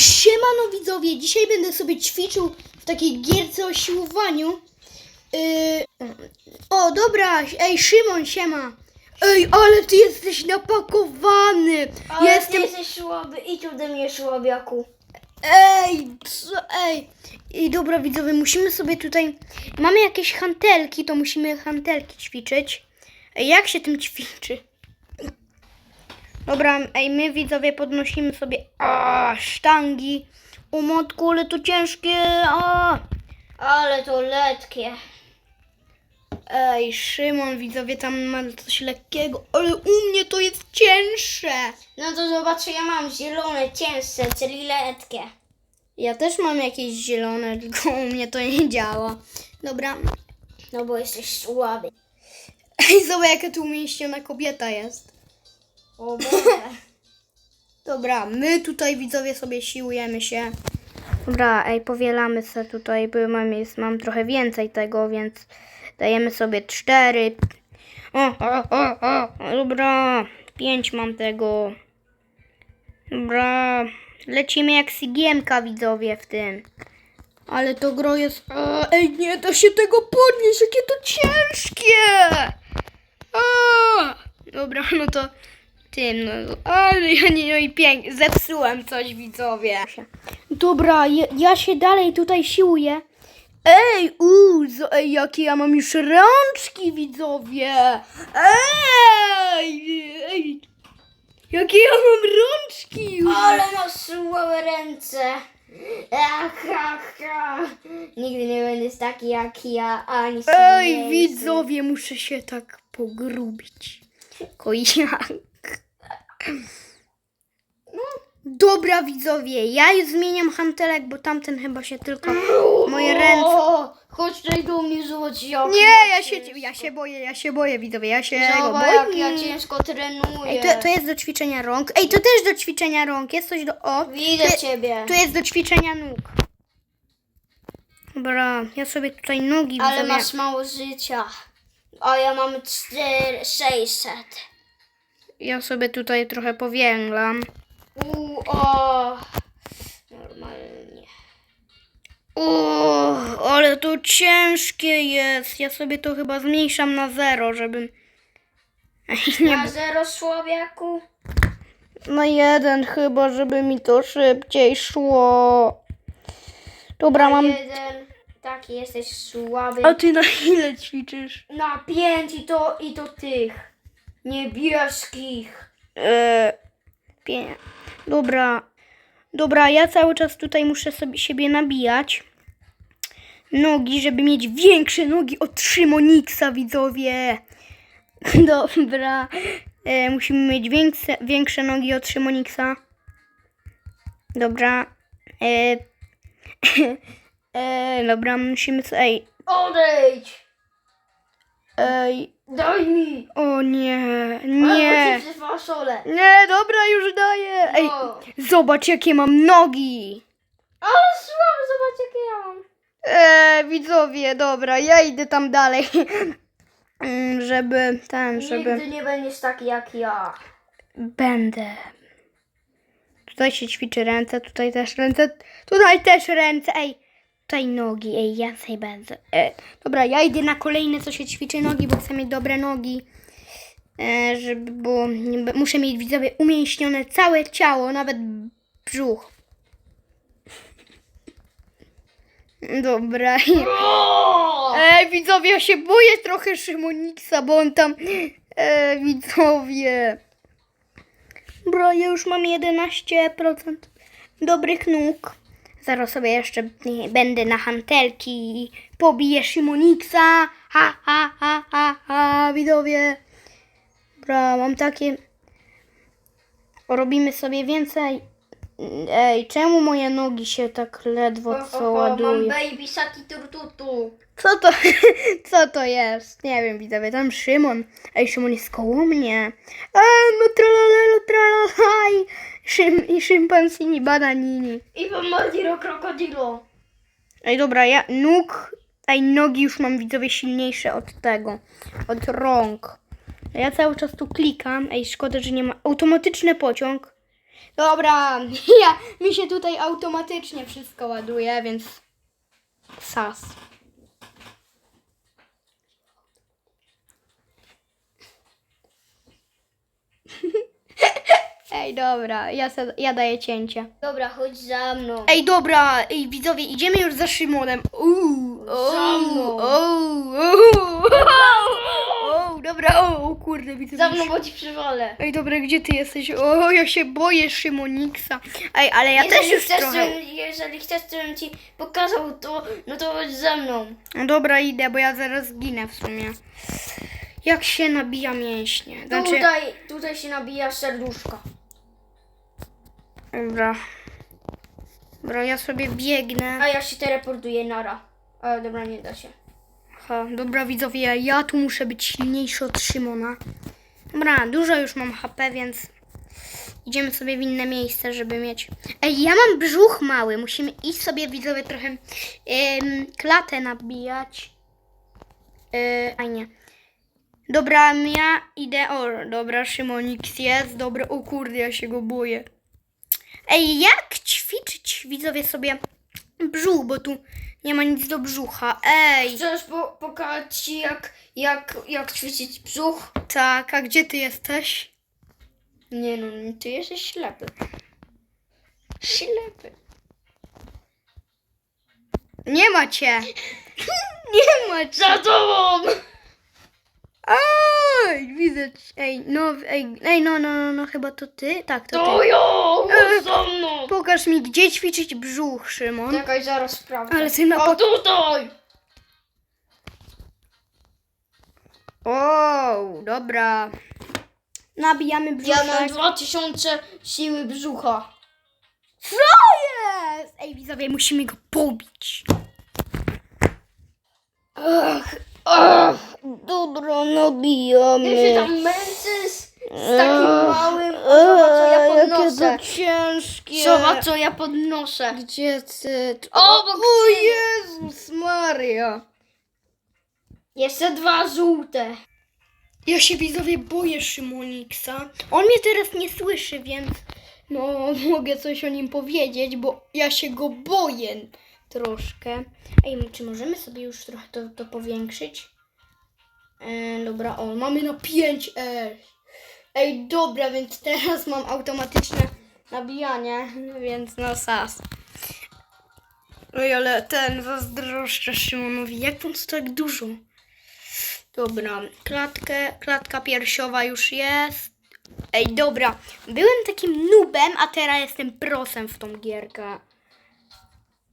Siemano widzowie, dzisiaj będę sobie ćwiczył w takiej gierce o siłowaniu. Yy... O, dobra, ej, Szymon, siema. Ej, ale ty jesteś napakowany. Ale Jestem... ty jesteś słaby, idź ode mnie słabiaku. Ej, co, ej. I dobra widzowie, musimy sobie tutaj... Mamy jakieś hantelki, to musimy hantelki ćwiczyć. Ej, jak się tym ćwiczy? Dobra, ej, my widzowie podnosimy sobie a, sztangi. O matku, ale to ciężkie. A. Ale to letkie. Ej, Szymon, widzowie, tam ma coś lekkiego, ale u mnie to jest cięższe. No to zobacz, ja mam zielone, cięższe, czyli letkie. Ja też mam jakieś zielone, tylko u mnie to nie działa. Dobra. No bo jesteś słaby. Ej, zobacz, jaka tu umięśniona kobieta jest. O Boże. Dobra, my tutaj widzowie sobie siłujemy się. Dobra, ej, powielamy sobie tutaj, bo mam, jest, mam trochę więcej tego, więc dajemy sobie cztery. O, o, o, o, dobra, pięć mam tego. Dobra, lecimy jak sigiemka widzowie w tym. Ale to gro jest... Ej, nie da się tego podnieść, jakie to ciężkie! A, dobra, no to tym, no, ale ja nie, no i pięknie, zepsułem coś widzowie. Dobra, ja, ja się dalej tutaj siłuję. Ej, uuu, ej, jakie ja mam już rączki widzowie. Ej, ej, jakie ja mam rączki już. Ale masz słabe ręce. Ach, ach, ach. Nigdy nie będziesz taki jak ja, ani Ej, widzowie, muszę się tak pogrubić. Tylko jak? Dobra, widzowie, ja już zmieniam hantelek, bo tamten chyba się tylko... Moje ręce... O, chodź tutaj do mnie, jak Nie, ja się, ja się boję, ja się boję, widzowie, ja się go Zobacz jak boję. ja ciężko trenuję. Ej, to, to jest do ćwiczenia rąk. Ej, to też do ćwiczenia rąk. Jest coś do... O, Widzę tu, ciebie. tu jest do ćwiczenia nóg. Dobra, ja sobie tutaj nogi Ale widzowie. masz mało życia. A ja mam 4, 600. Ja sobie tutaj trochę powięglam. Uuu, o. Normalnie. O, ale to ciężkie jest. Ja sobie to chyba zmniejszam na zero, żebym... Nie, Na zero słabiaku. na jeden chyba, żeby mi to szybciej szło. Dobra, mam... Jeden. Taki jesteś słaby. A ty na ile ćwiczysz? Na pięć i to, i to tych. Niebieskich. E, pie... Dobra. Dobra, ja cały czas tutaj muszę sobie siebie nabijać. Nogi, żeby mieć większe nogi od Szymoniksa, widzowie. Dobra. E, musimy mieć większe, większe nogi od Szymoniksa. Dobra. E, e, dobra, musimy... Ej, Odejdź! ej. Daj mi! O nie, Nie! fasolę. Nie, dobra, już daję. Ej, No. zobacz jakie mam nogi. Ale słaby, zobacz jakie ja mam. Eee, widzowie, dobra, ja idę tam dalej. Mm, żeby ten, żeby. Nigdy nie będziesz taki jak ja. Będę. Tutaj się ćwiczy ręce, tutaj też ręce, tutaj też ręce. Ej, tutaj nogi, ej, ja sobie będę. E, dobra, ja idę na kolejne, co się ćwiczy nogi, bo chcę mieć dobre nogi. E, żeby, bo muszę mieć widzowie umięśnione całe ciało, nawet brzuch. Dobra. Ej, widzowie, ja się boję trochę Szymoniksa, bo on tam... E, widzowie. Bro, ja już mam 11% dobrych nóg. Zaraz sobie jeszcze będę na hantelki pobiję Szymoniksa. Ha, ha, ha, ha, ha, widzowie. Bra, mam takie... Robimy sobie więcej. Ej, czemu moje nogi się tak ledwo co Mam ładują? baby saki turtutu. Co to, co to jest? Nie wiem, widzowie, tam Szymon. Ej, Szymon jest koło mnie. Eee, no tralalelo, tralalaj. Szym, I szympansini bananini. I bombardiro krokodilo. Ej, dobra, ja nóg, ej, nogi już mam, widzowie, silniejsze od tego, od rąk. Ja cały czas tu klikam. Ej, szkoda, że nie ma automatyczny pociąg. Dobra, ja, mi się tutaj automatycznie wszystko ładuje, więc sas. Ej, dobra, ja, se, ja daję cięcie. Dobra, chodź za mną. Ej, dobra, ej, widzowie, idziemy już za Szymonem. Uuu, Za mną. uuu, uuu, uuu, dobra, o, o kurde, widzowie. Za mną, bo ci przywalę. Ej, dobra, gdzie ty jesteś? O, ja się boję Szymoniksa. Ej, ale ja też już chcesz, trochę... żebym- jeżeli chcesz, żebym ci pokazał to, no to chodź za mną. No dobra, idę, bo ja zaraz ginę w sumie. Jak się nabija mięśnie? Znaczy... Tutaj, tutaj się nabija serduszka. Dobra. Dobra, ja sobie biegnę. A ja się teleportuję nara. Ale dobra, nie da się. Aha, dobra widzowie, ja tu muszę być silniejszy od Szymona. Dobra, dużo już mam HP, więc idziemy sobie w inne miejsce, żeby mieć... Ej, ja mam brzuch mały, musimy iść sobie widzowie trochę em, klatę nabijać. Yy, fajnie. Dobra, ja idę... O, dobra, Szymonix jest, dobra, o kurde, ja się go boję. Ej, jak ćwiczyć widzowie sobie brzuch, bo tu nie ma nic do brzucha. Ej! Chcesz po, pokazać ci jak, jak, jak ćwiczyć brzuch? Tak, a gdzie ty jesteś? Nie no, ty jesteś ślepy. Ślepy. Nie ma cię! Nie ma cię! Za tobą! Ej, widzę cię. Ej, no, ej, ej, no, no, no, no, chyba to ty? Tak, to To ty. ja! Chodź za mną! Pokaż mi, gdzie ćwiczyć brzuch, Szymon. Czekaj, zaraz sprawdzę. Ale ty na O, tutaj! O, dobra. Nabijamy brzuszek. Ja mam 2000 siły brzucha. Co jest? Ej, widzowie, musimy go pobić. Ach, ach, dobra, nabijamy. Ty się tam męczysz z takim małym, zobacz co ja podnoszę. ciężkie. Zobacz co ja podnoszę. Gdzie ty? O, bo o. Jezus Maria. Jeszcze dwa żółte. Ja się widzowie boję Szymoniksa. On mnie teraz nie słyszy, więc no mogę coś o nim powiedzieć, bo ja się go boję troszkę. Ej, czy możemy sobie już trochę to, to powiększyć? E, dobra, o, mamy na 5 e. Ej, dobra, więc teraz mam automatyczne nabijanie, więc no sas. Ej, ale ten zazdroszczę Szymonowi, jak on tak dużo? Dobra, klatkę, klatka piersiowa już jest. Ej, dobra, byłem takim nubem, a teraz jestem prosem w tą gierkę.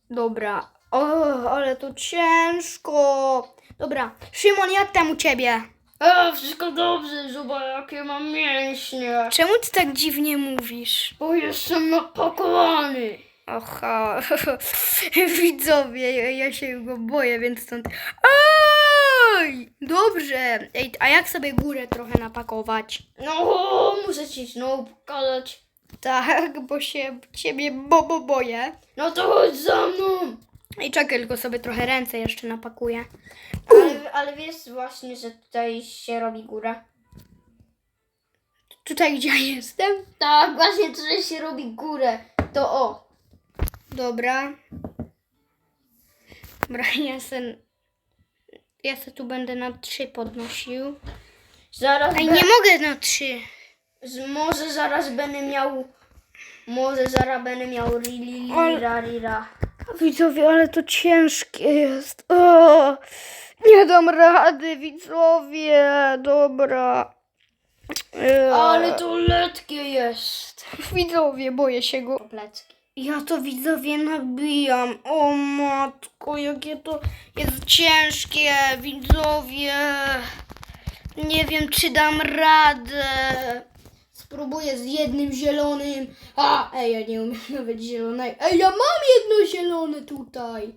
Dobra, o, ale to ciężko. Dobra, Szymon, jak tam u ciebie? A, wszystko dobrze, zobacz jakie mam mięśnie. Czemu ty tak dziwnie mówisz? Bo jestem napakowany. Aha, widzowie, ja, się go boję, więc stąd... Ej, dobrze. Ej, a jak sobie górę trochę napakować? No, muszę ci znowu pokazać. Tak, bo się ciebie bo, bo boję. No to chodź za mną. I czekaj, tylko sobie trochę ręce jeszcze napakuję. Ale, ale wiesz właśnie, że tutaj się robi góra. Tutaj, gdzie ja jestem? Tak, właśnie tutaj się robi górę. To o. Dobra. Dobra, ja se, ja se tu będę na trzy podnosił. Zaraz Ej, be- nie mogę na trzy. Może zaraz będę miał. Może zaraz będę miał rira rira. Widzowie, ale to ciężkie jest. O, nie dam rady, widzowie. Dobra. Eee, Ale to letkie jest. Widzowie, boję się go. Plecki. Ja to widzowie nabijam. O matko, jakie to jest ciężkie, widzowie. Nie wiem, czy dam radę. Spróbuję z jednym zielonym. A, ej, ja nie umiem nawet zielonej. Ej, ja mam jedno zielone tutaj.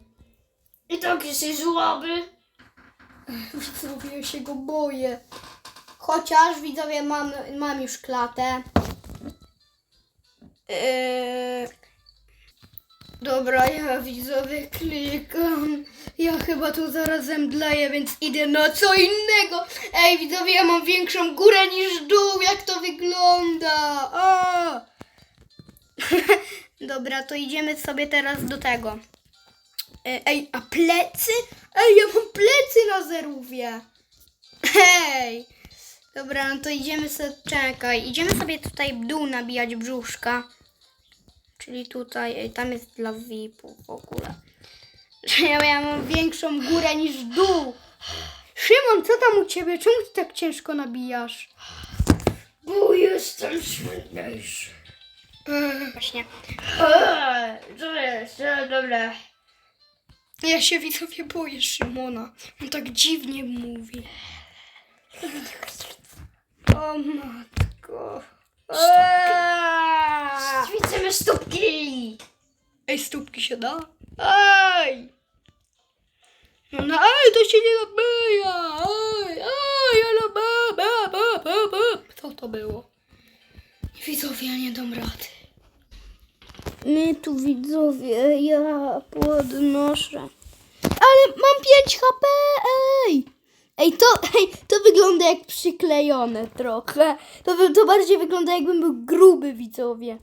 I tak jesteś słaby. Widzowie, ja się go boję. Chociaż, widzowie, mam, mam już klatę. Eee, dobra, ja widzowie klikam. Ja chyba tu zaraz zemdleję, więc idę na co innego. Ej, widzowie, ja mam większą górę niż dół. Jak to wygląda? A! Dobra, to idziemy sobie teraz do tego. E, Ej, a plecy? Ej, ja mam plecy na zerówie. Hej! Dobra, no to idziemy sobie, czekaj, idziemy sobie tutaj w dół nabijać brzuszka. Czyli tutaj, ej, tam jest dla VIP-ów w ogóle. Że ja, ja mam większą górę niż dół. Szymon, co tam u ciebie? Czemu ty tak ciężko nabijasz? Bo jestem silniejszy. Właśnie. Eee, Co jest? E, Dobra. Ja się widzowie boję Szymona. On tak dziwnie mówi. O matko. Eee! Ćwiczymy stópki. Ej, stópki się da? Ej! No, no ej, to się nie nabija! Ej, ej, ale ba, ba, ba, ba, ba. Co to było? Widzowie, ja nie dam rady. My tu widzowie, ja podnoszę. Ale mam 5 HP, ej! Ej, to, ej, to wygląda jak przyklejone trochę. To, to bardziej wygląda jakbym był gruby, widzowie.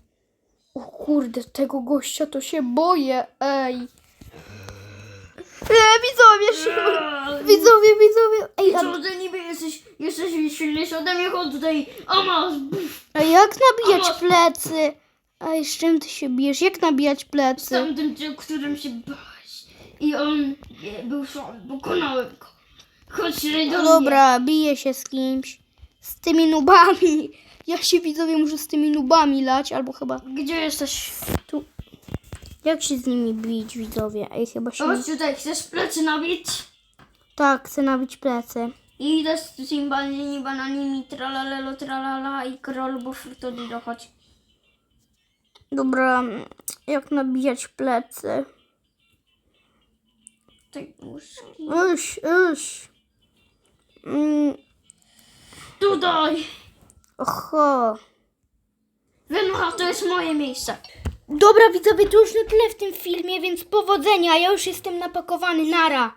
O kurde, tego gościa to się boję, ej. E, widzowie, Szymon, widzowie, widzowie. Ej, a, Co ty niby jesteś, jesteś silniejszy ode mnie, chodź tutaj. O masz. a jak nabijać plecy? Ej, z czym ty się bijesz? Jak nabijać Z plecy? tamtym, tym, którym się bałeś. I on e, był szalony, pokonałem go. Chodź do No mnie. dobra, biję się z kimś. Z tymi nubami. Ja się widzowie muszę z tymi nubami lać, albo chyba Gdzie jesteś? tu. Jak się z nimi bić, widzowie? Ej, chyba się... Chodź tutaj, chcesz plecy nabić? Tak, chcę nabić plecy. I idę z cymbalnymi bananimi, tralalelo, tralala i krol, bo frutodi dochodź. Dobra, jak nabijać plecy? Tej muszki. Uś, uś. Mm, Tutaj! oho. Wynocha, to jest moje miejsce. Dobra, widzowie, to już na tyle w tym filmie, więc powodzenia. Ja już jestem napakowany. Nara.